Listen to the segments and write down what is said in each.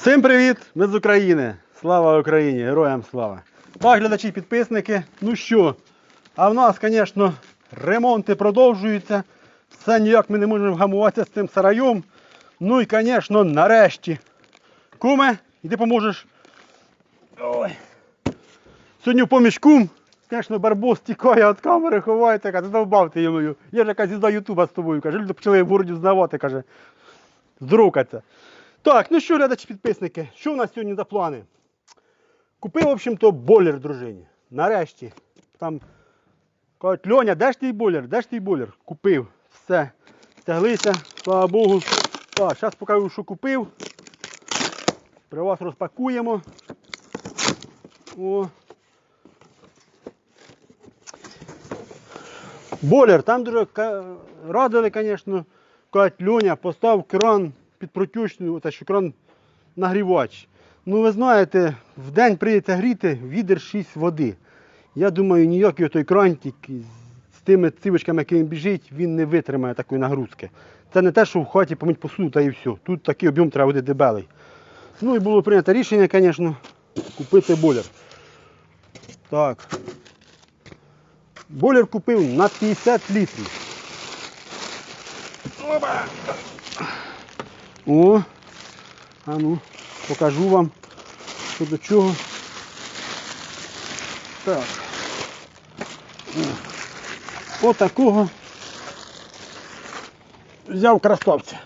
Всім привіт! Ми з України. Слава Україні! Героям слава! Так, глядачі підписники. Ну що? А в нас, звісно, ремонти продовжуються. Все ніяк ми не можемо вгамуватися з цим сараєм. Ну і, звісно, нарешті. Куме, іди поможеш. Ой. Сьогодні в поміж кум. Звісно, барбос тікає від камери, ховається, каже, задовбав ти йому. Я ж якась зізда Ютуба з тобою. Каже, люди почали в городі знавати, каже, здрукаться. Так, ну що, глядачі підписники, що у нас сьогодні за плани? Купив, в общем-то, бойлер дружині. Нарешті. Там кажуть, Льоня, де ж твій бойлер? Де ж твій бойлер? Купив. Все. Стяглися, слава Богу. Так, зараз покажу, що купив. При вас розпакуємо. О. Бойлер, там дуже радили, звісно. Кажуть, Льоня, постав кран під протічну, оце що кран нагрівач. Ну ви знаєте, в день прийдеться гріти відер 6 води. Я думаю, ніякий той крантик з тими цивочками, який він біжить, він не витримає такої нагрузки. Це не те, що в хаті помить посуду та і все. Тут такий об'єм треба буде дебелий. Ну і було прийнято рішення, звісно, купити бойлер. Так. Бойлер купив на 50 літрів. Опа! О, а ну, покажу вам, що до чого. Так. Отакого взяв красавця.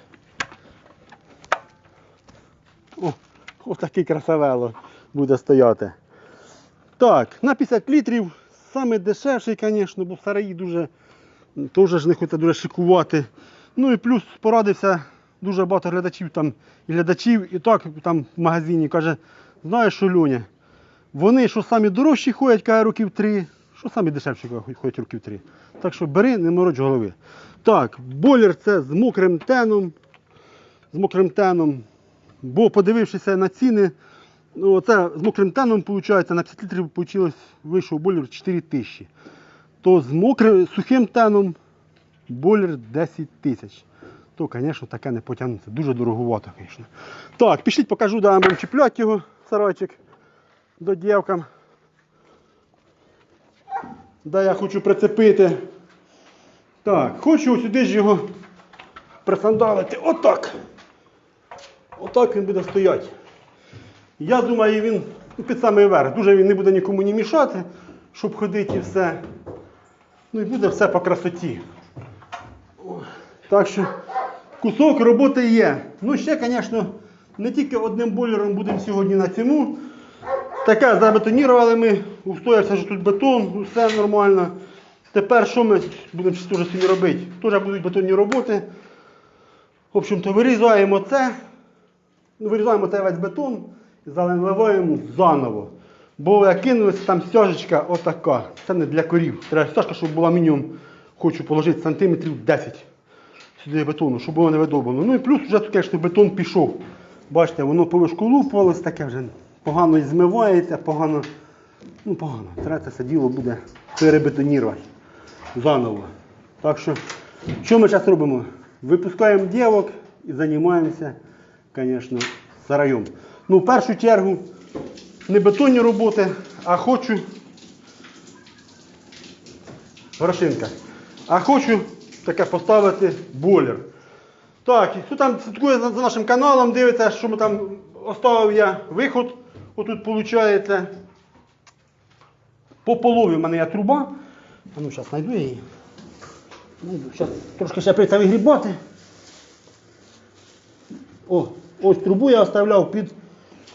О, отакий красавело буде стояти. Так, на 50 літрів, саме дешевший, звісно, бо в сараї дуже теж ж не хочеться дуже шикувати. Ну і плюс порадився дуже багато глядачів там і глядачів, і так там в магазині каже, знаєш що, Льоня, вони що самі дорожчі ходять, каже, років три, що самі дешевші ходять років три. Так що бери, не мороч голови. Так, бойлер це з мокрим теном. З мокрим теном. Бо подивившися на ціни, ну, оце з мокрим теном, виходить, на 50 літрів вийшло, вийшов бойлер 4 тисячі. То з мокрим сухим теном бойлер 10 тисяч. То, звісно, таке не потягнеться. Дуже дороговато, звісно. Так, пішліть, покажу, де будемо чіпляти його, сарайчик, до дівкам. Де я хочу прицепити. Так, хочу сюди ж його присандалити. Отак. Отак він буде стояти. Я думаю, він під самий верх. Дуже він не буде нікому не мішати, щоб ходити і все. Ну і буде все по красоті. Так що кусок роботи є. Ну ще, звісно, не тільки одним бойлером будемо сьогодні на цьому. Таке забетонірували ми, устоявся що тут бетон, все нормально. Тепер що ми будемо теж сьогодні робити? Теж будуть бетонні роботи. В общем-то, вирізаємо це, ну, вирізаємо цей весь бетон і заливаємо заново. Бо як кинулася там стяжечка отака. Це не для корів. Треба стяжка, щоб була мінімум, хочу положити сантиметрів 10 сюди бетону, щоб було не видовбано. Ну і плюс вже, звісно, бетон пішов. Бачите, воно повишколупувалось, таке вже погано змивається, погано. Ну, погано. Треба це діло буде перебетонірувати заново. Так що, що ми зараз робимо? Випускаємо дівок і займаємося, звісно, сараєм. Ну, в першу чергу, не бетонні роботи, а хочу Горошинка. А хочу таке поставити бойлер. Так, хто там слідкує за, нашим каналом, дивиться, що ми там оставив я виход. Отут виходить. По полові в мене є труба. А ну зараз знайду її. Знайду. Зараз трошки ще прийти вигрібати. О, ось трубу я оставляв під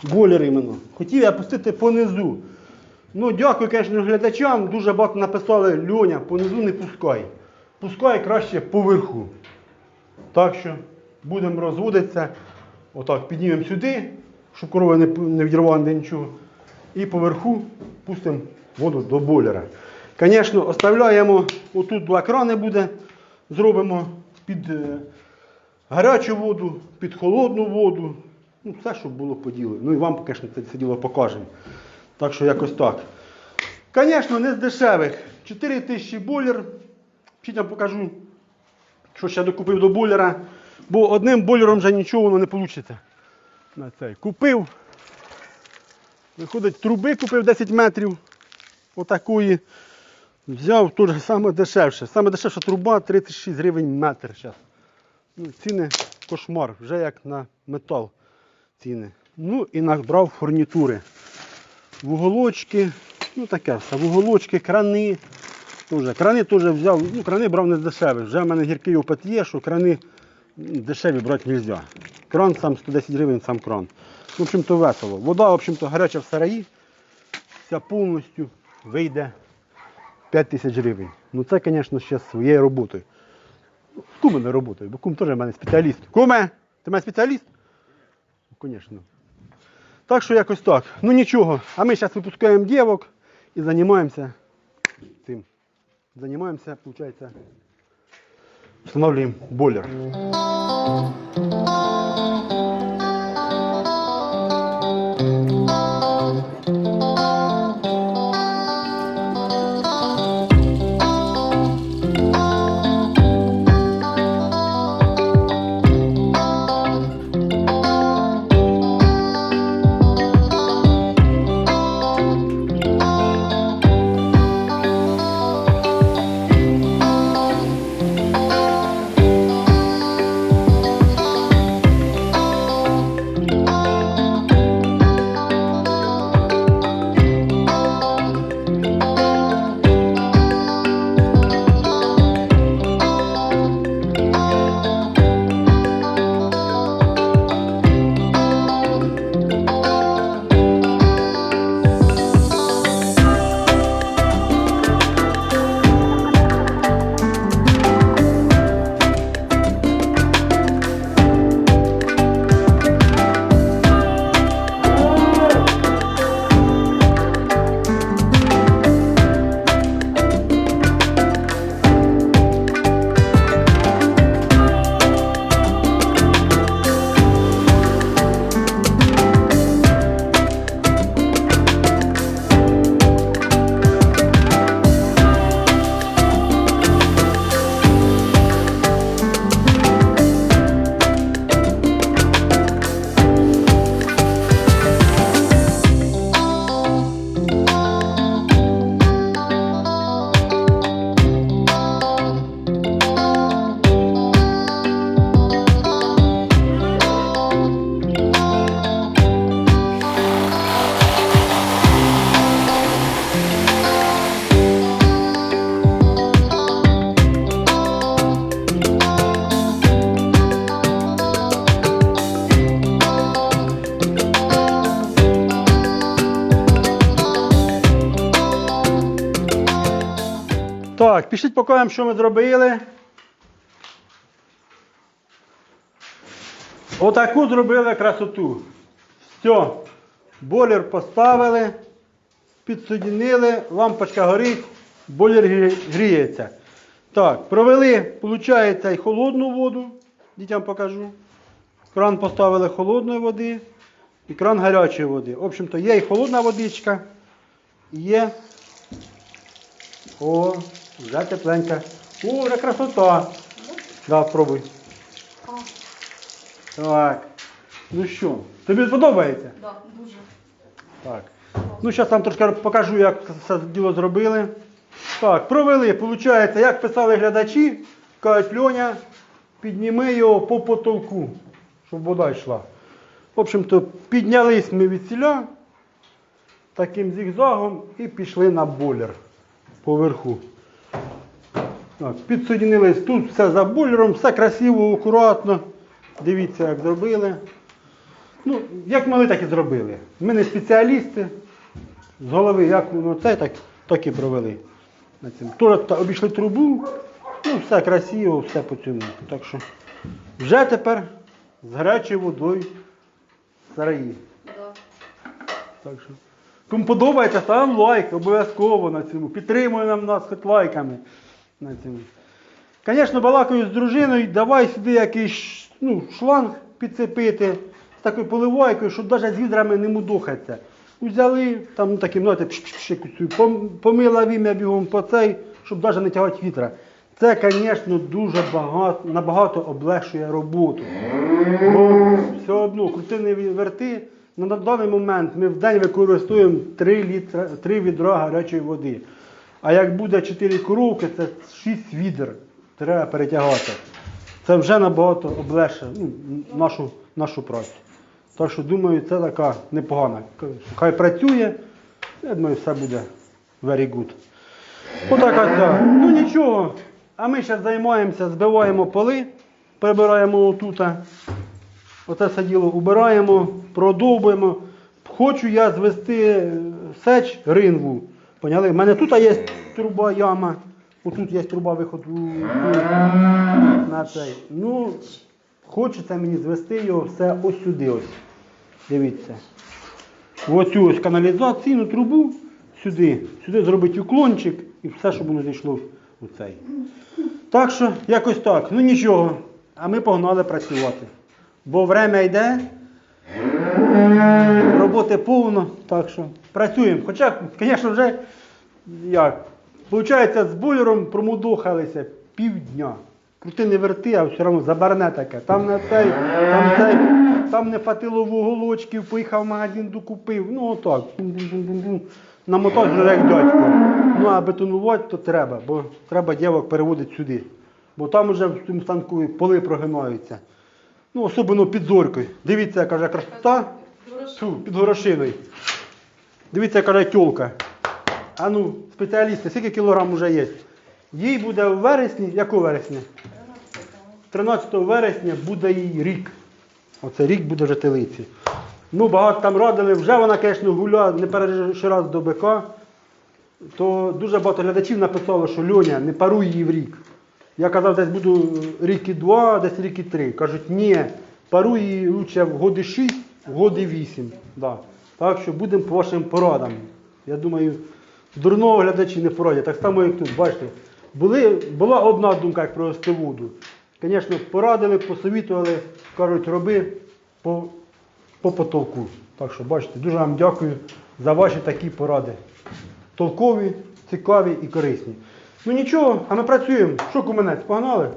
бойлер іменно. Хотів я пустити понизу. Ну, дякую, звісно, глядачам. Дуже багато написали Льоня, понизу не пускай. Пускай краще поверху. Так що будемо розводитися. Отак, піднімемо сюди, щоб корова не, не відірвала нічого. І поверху пустимо воду до бойлера. Звісно, оставляємо, отут два крани буде, зробимо під е, гарячу воду, під холодну воду. Ну, все, щоб було поділено. Ну і вам, звісно, це діло покажемо. Так що якось так. Звісно, не з дешевих. 4 тисячі бойлер. Ще покажу, що ще докупив до бойлера. Бо одним бойлером вже нічого воно не вийде. на цей. Купив. Виходить, труби купив 10 метрів. Отакої. Взяв теж саме дешевше. Саме дешевша труба 36 гривень метр зараз. Ну, ціни кошмар, вже як на метал ціни. Ну і набрав фурнітури. Вуголочки, ну таке все. Вуголочки, крани. Тоже. Крани теж взяв, ну крани брав не дешеві. Вже в мене гіркий опит є, що крани дешеві брати не можна. Кран сам 110 гривень, сам кран. В общем-то весело. Вода, в общем-то, гаряча в сараї. Вся повністю вийде 5 тисяч гривень. Ну це, звісно, ще своєю роботою. З кумом роботою, бо кум теж в мене спеціаліст. Куме, ти мене спеціаліст? Ну, звісно. Так що якось так. Ну нічого. А ми зараз випускаємо дівок і займаємося цим. Займаємося, получается, устанавливаем бойлер. Так, пішліть покажемо, що ми зробили. Отаку зробили красоту. Все. Бойлер поставили, підсоединили, лампочка горить, грі- гріється. Так, провели, виходить, і холодну воду. Дітям покажу. Кран поставили холодної води і кран гарячої води. В общем-то, є і холодна водичка, і є о, вже тепленька. О, вже красота. Да, пробуй. Так. Ну що, тобі подобається? Да, дуже. Так. Ну, зараз вам трошки покажу, як це діло зробили. Так, провели, виходить, як писали глядачі, кажуть, Льоня, підніми його по потолку, щоб вода йшла. В общем-то, піднялись ми від ціля таким зігзагом і пішли на бойлер поверху. Так, підсоединились тут все за бойлером, все красиво, акуратно. Дивіться, як зробили. Ну, як могли, так і зробили. Ми не спеціалісти. З голови, як воно це, так, так і провели. Та- обійшли трубу, ну, все красиво, все по цьому. Так що вже тепер з гарячою водою сараї. Так що. Кому подобається, став лайк обов'язково на цьому. Підтримує нам нас хоч лайками на. Звісно, балакаю з дружиною, давай сюди якийсь ну, шланг підцепити з такою поливайкою, щоб навіть з відрами не мудохатися. Взяли там ну, таким, знаєте, помила вім'я бігом по цей, щоб навіть не тягати вітра. Це, звісно, дуже багато, набагато облегшує роботу. Бо все одно крутини верти. Ну, на даний момент ми в день використовуємо 3, літра, 3 відра гарячої води. А як буде 4 коровки, це 6 відер треба перетягати. Це вже набагато облегшує ну, нашу, нашу працю. Так що думаю, це така непогана. Хай працює, я думаю, все буде very good. Отака ця. Ну нічого. А ми зараз займаємося, збиваємо поли, прибираємо отута. Оце все діло убираємо, продовбуємо. Хочу я звести е, сеч ринву. Поняли? У мене тут є труба яма. Отут є труба виходу на цей. Ну, хочеться мені звести його все ось сюди. ось. Дивіться. Оцю ось каналізаційну трубу сюди. Сюди зробити уклончик і все, щоб воно зійшло у цей. Так що, якось так. Ну нічого. А ми погнали працювати. Бо время йде, роботи повно, так що працюємо. Хоча, звісно, вже як, виходить, з бойлером промудохалися півдня. Крути не верти, а все одно забарне таке. Там не цей, там цей, там не хватило вуголочків, поїхав в магазин, докупив. Ну отак. Бум-бум-бум-бум. Вже як дядько. Ну а бетонувати то треба, бо треба дівок переводити сюди. Бо там вже в цьому станку поли прогинаються. Ну, особливо під зоркою. Дивіться, каже, красота. Під горошиною. Дивіться, каже, тьолка. А ну, спеціалісти, скільки кілограм вже є? Їй буде в вересні, якого вересня? 13 вересня буде їй рік. Оце рік буде вже. Ну, багато там радили, вже вона, звісно, гуля не перший раз до бика. То дуже багато глядачів написало, що Льоня, не паруй її в рік. Я казав, десь буду рік і два, десь рік і три. Кажуть, ні, паруй лучше в годи 6, в годи 8. Да. Так що будемо по вашим порадам. Я думаю, дурного глядачі не порадять. Так само, як тут, бачите, були, була одна думка, як провести воду. Звісно, порадили, посовітували, кажуть, роби по, по потолку. Так що, бачите, дуже вам дякую за ваші такі поради. Толкові, цікаві і корисні. Ну нічого, а ми працюємо. Що куменець, погнали?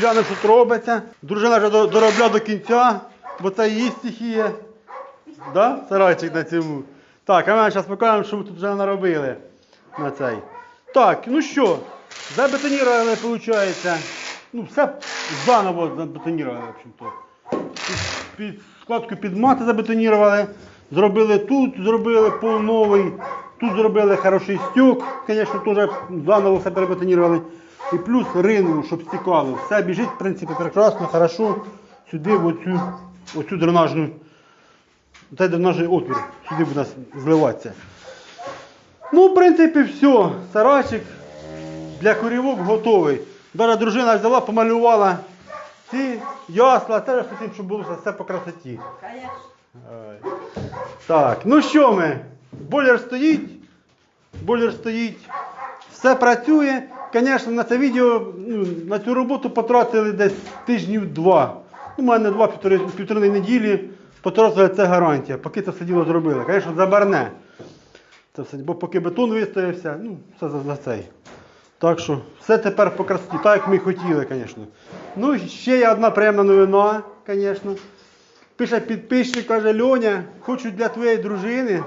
Що тут робиться. Дружина вже доробля до кінця, бо це її стихія. Да? Сарайчик на цьому. Так, а ми зараз покажемо, що ви тут вже наробили на цей. Так, ну що, забетонірували, виходить. Ну, все заново забетонірували, в общем-то. під, під складку під мати забетонірували. Зробили тут, зробили пол новий. Тут зробили хороший стюк, звісно, теж заново все перебетонірували. І плюс ринву, щоб стікало. Все біжить, в принципі, прекрасно, хорошо. Сюди, в оцю, оцю дренажну, цей дренажний отвір, сюди буде зливатися. Ну, в принципі, все. Сарайчик для корівок готовий. Даже дружина взяла, помалювала ці ясла, теж хотів, щоб було все по красоті. Так, ну що ми? Бойлер стоїть. Бойлер стоїть. Все працює. Звісно, на це відео, ну, на цю роботу потратили десь тижнів два. Ну, у мене два півтори, неділі потратили це гарантія. Поки це все діло зробили. Звісно, все, бо поки бетон вистоявся, ну, все за, за цей. Так що все тепер по красоті, так як ми хотіли, звісно. Ну, ще є одна приємна новина, звісно. Пише підписчик, каже, Льоня, хочу для твоєї дружини.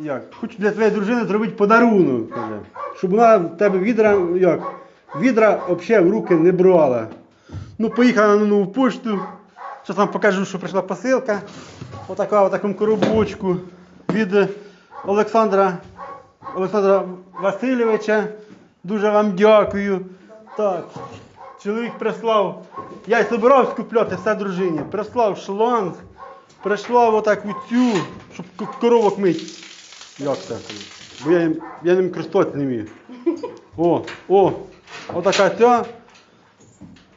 Як? Хочу для твоєї дружини зробити подарунок. Каже. Щоб вона в тебе відра, як? Відра взагалі в руки не брала. Ну, поїхала на нову пошту. Зараз вам покажу, що прийшла посилка. Отака в такому коробочку від Олександра, Олександра Васильовича. Дуже вам дякую. Так, чоловік прислав. Я й собирався купляти все дружині. Прислав шланг, прислав отак цю, щоб коровок мити. Як це? Бо я, їм- я ним користуватися не вмію. О, о, отака ця.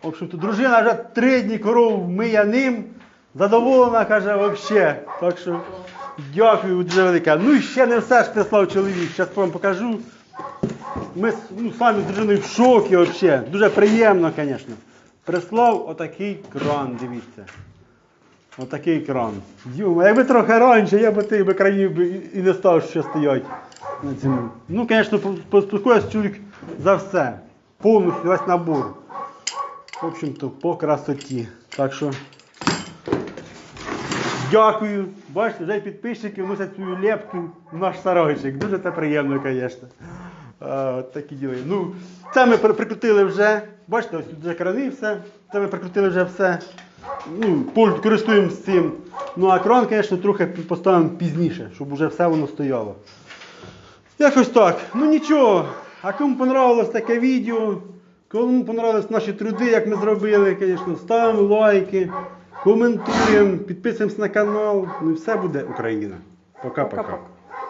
В общем-то, дружина вже три дні коров миє ним. Задоволена, каже, взагалі. Так що дякую дуже велике. Ну і ще не все ж прислав чоловік. Зараз вам покажу. Ми ну, самі з дружиною в шокі взагалі. Дуже приємно, звісно. Прислав отакий кран, дивіться. Отакий кран. Дюма, якби трохи раніше, я би тих би кранів і- не став ще стоять на цьому. Ну, звісно, поспілкуюся чоловік за все. Повністю весь набор. В общем-то, по красоті. Так що. Дякую. Бачите, вже підписчики вносять свою лепку в наш сарайчик. Дуже це приємно, звісно. Такі діли. Ну, це ми прикрутили вже. Бачите, ось тут вже крани все. Це ми прикрутили вже все. Ну, пульт користуємося цим. Ну а кран, звісно, трохи поставимо пізніше, щоб вже все воно стояло. Якось так. Ну нічого. А кому понравилось таке відео, кому понравились наші труди, як ми зробили, звісно, ставимо лайки, коментуємо, підписуємось на канал. Ну і все буде Україна. Пока-пока.